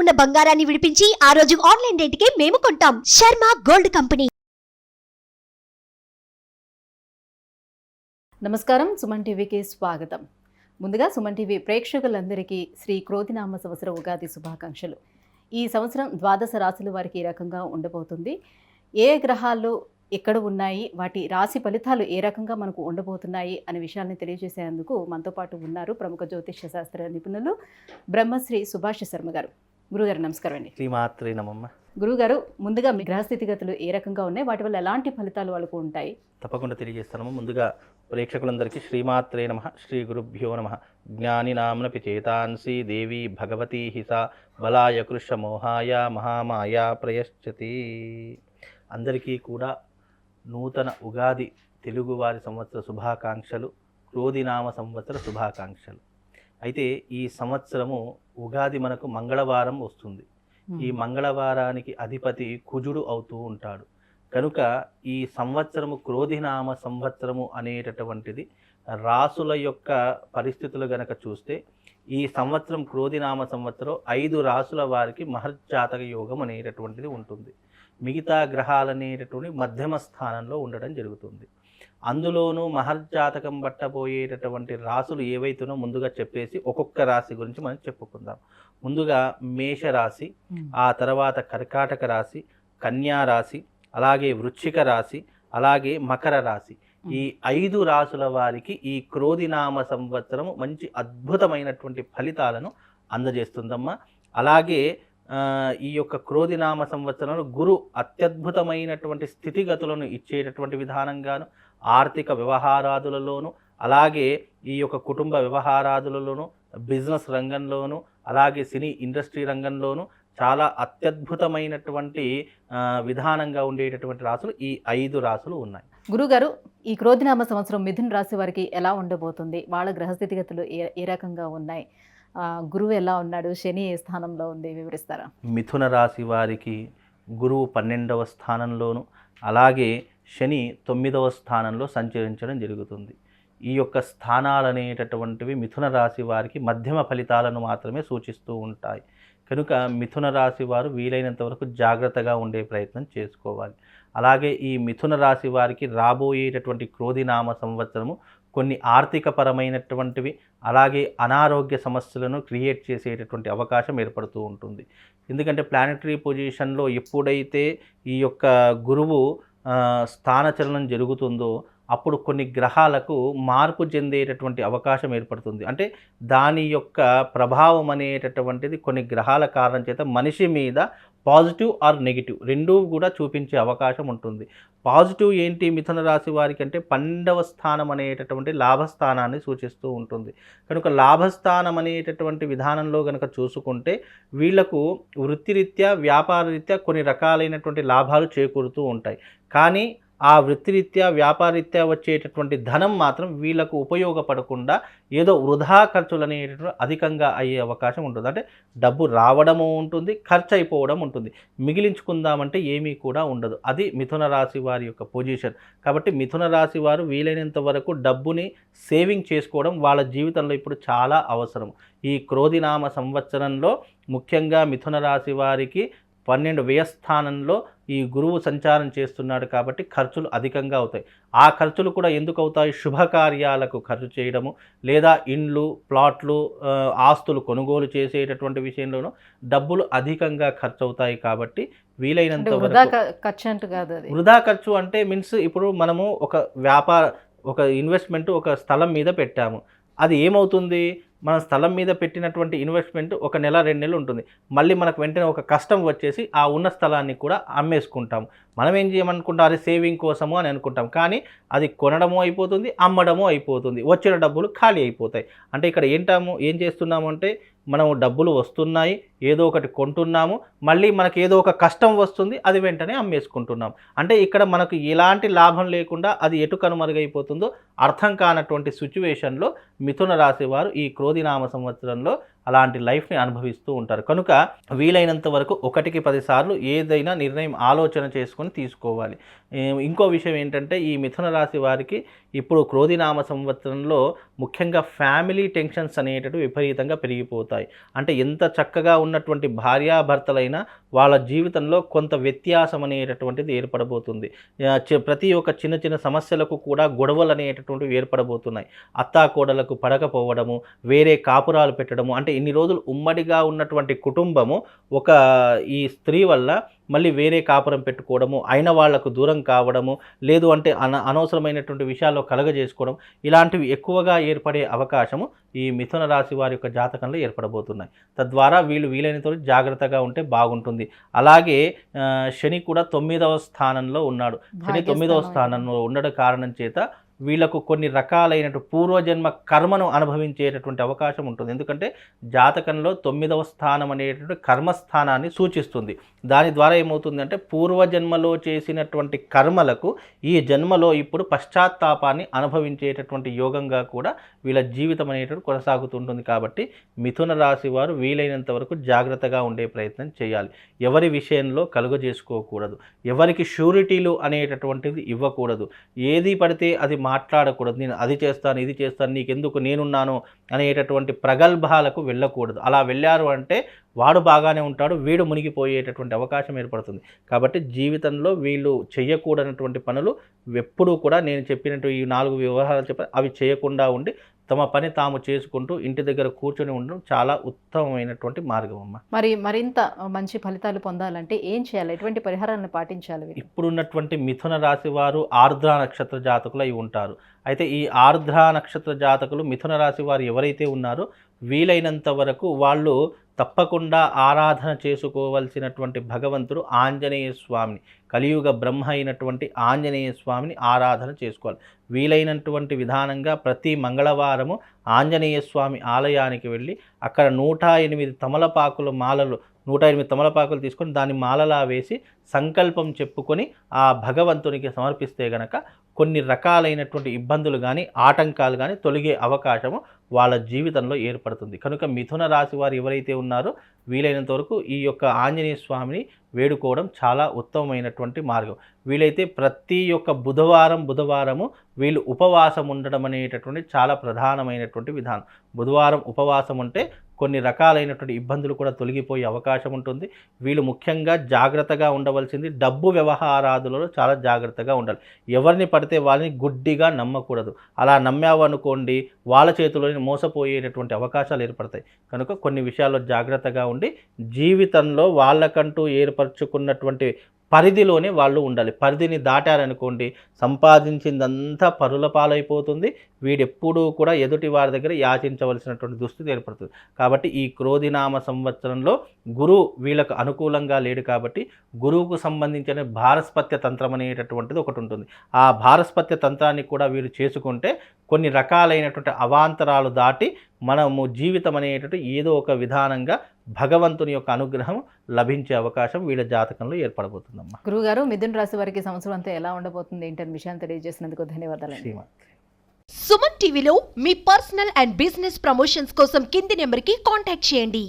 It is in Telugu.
ఉన్న బంగారాన్ని విడిపించి ఆ రోజు ఆన్లైన్ రేటుకే మేము కొంటాం. Sharma gold company. నమస్కారం సుమన్ టీవీకి స్వాగతం. ముందుగా సుమన్ టీవీ ప్రేక్షకులందరికీ శ్రీ క్రోధినామ సంవత్సర ఉగాది శుభాకాంక్షలు. ఈ సంవత్సరం ద్వాదశ రాశుల వారికి ఈ రకంగా ఉండబోతుంది. ఏ గ్రహాలు ఎక్కడ ఉన్నాయి వాటి రాశి ఫలితాలు ఏ రకంగా మనకు ఉండబోతున్నాయి అనే విషయాన్ని తెలియజేసేందుకు మనతో పాటు ఉన్నారు ప్రముఖ జ్యోతిష్య శాస్త్ర నిపుణులు బ్రహ్మశ్రీ సుభాష్ శర్మ గారు. గురుగారు నమస్కారం అండి. శ్రీమాత్రే నమమ్మ గురుగారు ముందుగా మీ గ్రహస్థితిగతులు ఏ రకంగా ఉన్నాయి? వాటి వల్ల ఎలాంటి ఫలితాలు వాళ్ళకు ఉంటాయి? తప్పకుండా తెలియజేస్తాము ముందుగా ప్రేక్షకులందరికీ శ్రీమాత్రే నమ శ్రీ గురుభ్యో నమ. జ్ఞానినామ్నపి చేతాంసి దేవి భగవతి హిస బలాయ కృష మోహాయ మహామాయ ప్రయశ్చతి. అందరికీ కూడా నూతన ఉగాది తెలుగువారి సంవత్సర శుభాకాంక్షలు క్రోధినామ సంవత్సర శుభాకాంక్షలు. అయితే ఈ సంవత్సరము ఉగాది మనకు మంగళవారం వస్తుంది. ఈ మంగళవారానికి అధిపతి కుజుడు అవుతూ ఉంటాడు. కనుక ఈ సంవత్సరము క్రోధినామ సంవత్సరము అనేటటువంటిది రాసుల యొక్క పరిస్థితులు గనక చూస్తే ఈ సంవత్సరం క్రోధినామ సంవత్సరం ఐదు రాసుల వారికి మహర్జాతక యోగం అనేటటువంటిది ఉంటుంది. మిగతా గ్రహాలు అనేటటువంటి మధ్యమ స్థానంలో ఉండడం జరుగుతుంది. అందులోనూ మహర్జాతకం పట్టబోయేటటువంటి రాసులు ఏవైతునో ముందుగా చెప్పేసి ఒక్కొక్క రాశి గురించి మనం చెప్పుకుందాం. ముందుగా మేషరాశి ఆ తర్వాత కర్కాటక రాశి కన్యా రాశి అలాగే వృశ్చిక రాశి అలాగే మకర రాశి. ఈ ఐదు రాసుల వారికి ఈ క్రోధినామ సంవత్సరం మంచి అద్భుతమైనటువంటి ఫలితాలను అందజేస్తుందమ్మా. అలాగే ఈ యొక్క క్రోధినామ సంవత్సరంలో గురు అత్యద్భుతమైనటువంటి స్థితిగతులను ఇచ్చేటటువంటి విధానంగాను ఆర్థిక వ్యవహారాదులలోను అలాగే ఈ యొక్క కుటుంబ వ్యవహారాదులలోను బిజినెస్ రంగంలోను అలాగే సినీ ఇండస్ట్రీ రంగంలోను చాలా అత్యద్భుతమైనటువంటి విధానంగా ఉండేటటువంటి రాసులు ఈ ఐదు రాసులు ఉన్నాయి. గురుగారు ఈ క్రోధినామ సంవత్సరం మిథున రాశి వారికి ఎలా ఉండబోతుంది? వాళ్ళ గ్రహస్థితిగతులు ఏ ఏ రకంగా ఉన్నాయి? గురువు ఎలా ఉన్నాడు? శని ఏ స్థానంలో ఉంది? వివరిస్తారా? మిథున రాశి వారికి గురువు పన్నెండవ స్థానంలోను అలాగే శని తొమ్మిదవ స్థానంలో సంచరించడం జరుగుతుంది. ఈ యొక్క స్థానాలు అనేటటువంటివి మిథున రాశి వారికి మధ్యమ ఫలితాలను మాత్రమే సూచిస్తూ ఉంటాయి. కనుక మిథున రాశి వారు వీలైనంత వరకు జాగ్రత్తగా ఉండే ప్రయత్నం చేసుకోవాలి. అలాగే ఈ మిథున రాశి వారికి రాబోయేటటువంటి క్రోధినామ సంవత్సరము కొన్ని ఆర్థిక పరమైనటువంటివి అలాగే అనారోగ్య సమస్యలను క్రియేట్ చేసేటటువంటి అవకాశం ఏర్పడుతూ ఉంటుంది. ఎందుకంటే ప్లానెటరీ పొజిషన్లో ఎప్పుడైతే ఈ యొక్క గురువు స్థానచలనం జరుగుతుందో అప్పుడు కొన్ని గ్రహాలకు మార్పు చెందేటటువంటి అవకాశం ఏర్పడుతుంది. అంటే దాని యొక్క ప్రభావం అనేటటువంటిది కొన్ని గ్రహాల కారణం చేత మనిషి మీద పాజిటివ్ ఆర్ నెగిటివ్? రెండూ కూడా చూపించే అవకాశం ఉంటుంది. పాజిటివ్ ఏంటి? మిథున రాశి వారికి అంటే పన్నెండవ స్థానం అనేటటువంటి లాభస్థానాన్ని సూచిస్తూ ఉంటుంది. కనుక లాభస్థానం అనేటటువంటి విధానంలో కనుక చూసుకుంటే వీళ్ళకు వృత్తిరీత్యా వ్యాపారరీత్యా కొన్ని రకాలైనటువంటి లాభాలు చేకూరుతూ ఉంటాయి. కానీ ఆ వృత్తిరీత్యా వ్యాపారరీత్యా వచ్చేటటువంటి ధనం మాత్రం వీళ్ళకు ఉపయోగపడకుండా ఏదో వృధా ఖర్చులు అనేటటువంటి అధికంగా అయ్యే అవకాశం ఉంటుంది. అంటే డబ్బు రావడము ఉంటుంది ఖర్చు అయిపోవడం ఉంటుంది. మిగిలించుకుందామంటే ఏమీ కూడా ఉండదు. అది మిథున రాశి వారి యొక్క పొజిషన్. కాబట్టి మిథున రాశి వారు వీలైనంత వరకు డబ్బుని సేవింగ్ చేసుకోవడం వాళ్ళ జీవితంలో ఇప్పుడు చాలా అవసరం. ఈ క్రోధినామ సంవత్సరంలో ముఖ్యంగా మిథున రాశి వారికి పన్నెండు వ్యయస్థానంలో ఈ గురువు సంచారం చేస్తున్నాడు కాబట్టి ఖర్చులు అధికంగా అవుతాయి. ఆ ఖర్చులు కూడా ఎందుకు అవుతాయి? శుభకార్యాలకు ఖర్చు చేయడము లేదా ఇండ్లు ప్లాట్లు ఆస్తులు కొనుగోలు చేసేటటువంటి విషయంలోనూ డబ్బులు అధికంగా ఖర్చు అవుతాయి కాబట్టి వీలైనంత ఖర్చు అంటూ కాదు వృధా ఖర్చు అంటే మీన్స్ ఇప్పుడు మనము ఒక వ్యాపార ఒక ఇన్వెస్ట్మెంట్ ఒక స్థలం మీద పెట్టాము. అది ఏమవుతుంది? మన స్థలం మీద పెట్టినటువంటి ఇన్వెస్ట్మెంట్ ఒక నెల రెండు నెలలు ఉంటుంది. మళ్ళీ మనకు వెంటనే ఒక కష్టం వచ్చేసి ఆ ఉన్న స్థలాన్ని కూడా అమ్మేసుకుంటాం మనం ఏం చేయమనుకుంటాం? అది సేవింగ్ కోసము అని అనుకుంటాం. కానీ అది కొనడము అయిపోతుంది అమ్మడము అయిపోతుంది. వచ్చిన డబ్బులు ఖాళీ అయిపోతాయి. అంటే ఇక్కడ ఏంటాము? ఏం చేస్తున్నాము అంటే మనం డబ్బులు వస్తున్నాయి ఏదో ఒకటి కొంటున్నాము మళ్ళీ మనకి ఏదో ఒక కష్టం వస్తుంది అది వెంటనే అమ్మేసుకుంటున్నాం. అంటే ఇక్కడ మనకు ఎలాంటి లాభం లేకుండా అది ఎటు కనుమరుగైపోతుందో అర్థం కానటువంటి సిచ్యువేషన్లో మిథున రాశి వారు ఈ క్రోధినామ సంవత్సరంలో అలాంటి లైఫ్ని అనుభవిస్తూ ఉంటారు. కనుక వీలైనంత వరకు ఒకటికి పదిసార్లు ఏదైనా నిర్ణయం ఆలోచన చేసుకొని తీసుకోవాలి. ఇంకో విషయం ఏంటంటే ఈ మిథున రాశి వారికి ఇప్పుడు క్రోధినామ సంవత్సరంలో ముఖ్యంగా ఫ్యామిలీ టెన్షన్స్ అనేటవి విపరీతంగా పెరిగిపోతాయి. అంటే ఎంత చక్కగా ఉన్నటువంటి భార్యాభర్తలైనా వాళ్ళ జీవితంలో కొంత వ్యత్యాసం అనేటటువంటిది ఏర్పడబోతుంది. ప్రతి ఒక్క చిన్న చిన్న సమస్యలకు కూడా గొడవలు అనేటటువంటివి ఏర్పడబోతున్నాయి. అత్తాకోడలకు పడకపోవడము వేరే కాపురాలు పెట్టడము అంటే ఇన్ని రోజులు ఉమ్మడిగా ఉన్నటువంటి కుటుంబము ఒక ఈ స్త్రీ వల్ల మళ్ళీ వేరే కాపురం పెట్టుకోవడము అయిన వాళ్ళకు దూరం కావడము లేదు అంటే అన అనవసరమైనటువంటి విషయాల్లో కలగజేసుకోవడం ఇలాంటివి ఎక్కువగా ఏర్పడే అవకాశము ఈ మిథున రాశి వారి యొక్క జాతకంలో ఏర్పడబోతున్నాయి. తద్వారా వీళ్ళు వీలైనంత జాగ్రత్తగా ఉంటే బాగుంటుంది. అలాగే శని కూడా తొమ్మిదవ స్థానంలో ఉన్నాడు. శని తొమ్మిదవ స్థానంలో ఉండడం కారణం చేత వీళ్ళకు కొన్ని రకాలైన పూర్వజన్మ కర్మను అనుభవించేటటువంటి అవకాశం ఉంటుంది. ఎందుకంటే జాతకంలో తొమ్మిదవ స్థానం అనేటటువంటి కర్మస్థానాన్ని సూచిస్తుంది. దాని ద్వారా ఏమవుతుందంటే పూర్వజన్మలో చేసినటువంటి కర్మలకు ఈ జన్మలో ఇప్పుడు పశ్చాత్తాపాన్ని అనుభవించేటటువంటి యోగంగా కూడా వీళ్ళ జీవితం అనేటువంటి కొనసాగుతుంటుంది. కాబట్టి మిథున రాశి వారు వీలైనంత వరకు జాగ్రత్తగా ఉండే ప్రయత్నం చేయాలి. ఎవరి విషయంలో కలుగజేసుకోకూడదు. ఎవరికి షూరిటీలు అనేటటువంటిది ఇవ్వకూడదు. ఏది పడితే అది మాట్లాడకూడదు. నేను అది చేస్తాను ఇది చేస్తాను నీకెందుకు నేనున్నాను అనేటటువంటి ప్రగల్భాలకు వెళ్ళకూడదు. అలా వెళ్ళారు అంటే వాడు బాగానే ఉంటాడు వీడు మునిగిపోయేటటువంటి అవకాశం ఏర్పడుతుంది. కాబట్టి జీవితంలో వీళ్ళు చేయకూడనటువంటి పనులు ఎప్పుడూ కూడా నేను చెప్పినట్టు ఈ నాలుగు వ్యవహారాలు చెప్ప అవి చేయకుండా ఉండి తమ పని తాము చేసుకుంటూ ఇంటి దగ్గర కూర్చొని ఉండడం చాలా ఉత్తమమైనటువంటి మార్గం అమ్మ. మరి మరింత మంచి ఫలితాలు పొందాలంటే ఏం చేయాలి? ఎటువంటి పరిహారాలను పాటించాలి? ఇప్పుడున్నటువంటి మిథున రాశి వారు ఆర్ద్ర నక్షత్ర జాతకులు అయి ఉంటారు. అయితే ఈ ఆర్ద్ర నక్షత్ర జాతకులు మిథున రాశి వారు ఎవరైతే ఉన్నారో వీలైనంత వరకు వాళ్ళు తప్పకుండా ఆరాధన చేసుకోవలసినటువంటి భగవంతుడు ఆంజనేయ స్వామిని. కలియుగ బ్రహ్మ అయినటువంటి ఆంజనేయ స్వామిని ఆరాధన చేసుకోవాలి. వీలైనటువంటి విధానంగా ప్రతి మంగళవారము ఆంజనేయ స్వామి ఆలయానికి వెళ్ళి అక్కడ నూట ఎనిమిది తమలపాకుల మాలలు నూట ఎనిమిది తమలపాకులు తీసుకొని దాన్ని మాలలా వేసి సంకల్పం చెప్పుకొని ఆ భగవంతునికి సమర్పిస్తే గనక కొన్ని రకాలైనటువంటి ఇబ్బందులు కానీ ఆటంకాలు కానీ తొలగే అవకాశము వాళ్ళ జీవితంలో ఏర్పడుతుంది. కనుక మిథున రాశి వారు ఎవరైతే ఉన్నారో వీలైనంత వరకు ఈ యొక్క ఆంజనేయ స్వామిని వేడుకోవడం చాలా ఉత్తమమైనటువంటి మార్గం. వీలైతే ప్రతి ఒక్క బుధవారం బుధవారము వీళ్ళు ఉపవాసం ఉండడం అనేటటువంటి చాలా ప్రధానమైనటువంటి విధానం. బుధవారం ఉపవాసం ఉంటే కొన్ని రకాలైనటువంటి ఇబ్బందులు కూడా తొలగిపోయే అవకాశం ఉంటుంది. వీళ్ళు ముఖ్యంగా జాగ్రత్తగా ఉండవలసింది డబ్బు వ్యవహారాదులలో చాలా జాగ్రత్తగా ఉండాలి. ఎవరిని పడితే వాళ్ళని గుడ్డిగా నమ్మకూడదు. అలా నమ్మావనుకోండి వాళ్ళ చేతిలోని మోసపోయేటటువంటి అవకాశాలు ఏర్పడతాయి. కనుక కొన్ని విషయాల్లో జాగ్రత్తగా ఉండి జీవితంలో వాళ్ళకంటూ ఏర్పరచుకున్నటువంటి పరిధిలోనే వాళ్ళు ఉండాలి. పరిధిని దాటారనుకోండి సంపాదించిందంతా పరుల పాలైపోతుంది. వీడెప్పుడూ కూడా ఎదుటి వారి దగ్గర యాచించవలసినటువంటి దుస్థితి ఏర్పడుతుంది. కాబట్టి ఈ క్రోధినామ సంవత్సరంలో గురువు వీళ్ళకు అనుకూలంగా లేడు కాబట్టి గురువుకు సంబంధించిన భారస్పత్య తంత్రం అనేటటువంటిది ఒకటి ఉంటుంది. ఆ భారస్పత్య తంత్రాన్ని కూడా వీరు చేసుకుంటే కొన్ని రకాలైనటువంటి అవాంతరాలు దాటి మనము జీవితం అనేటటువంటి ఏదో ఒక విధానంగా భగవంతుని యొక్క అనుగ్రహం లభించే అవకాశం వీళ్ళ జాతకంలో ఏర్పడబోతుందమ్మా. గురువుగారు మిథున్ రాశి వారికి సంవత్సరం అంతా ఎలా ఉండబోతుంది ఏంటని విషయాన్ని తెలియజేసినందుకు ధన్యవాదాలు సుమన్ టీవీలో మీ పర్సనల్ అండ్ బిజినెస్ ప్రమోషన్స్ కోసం కింది నెంబర్కి కాంటాక్ట్ చేయండి.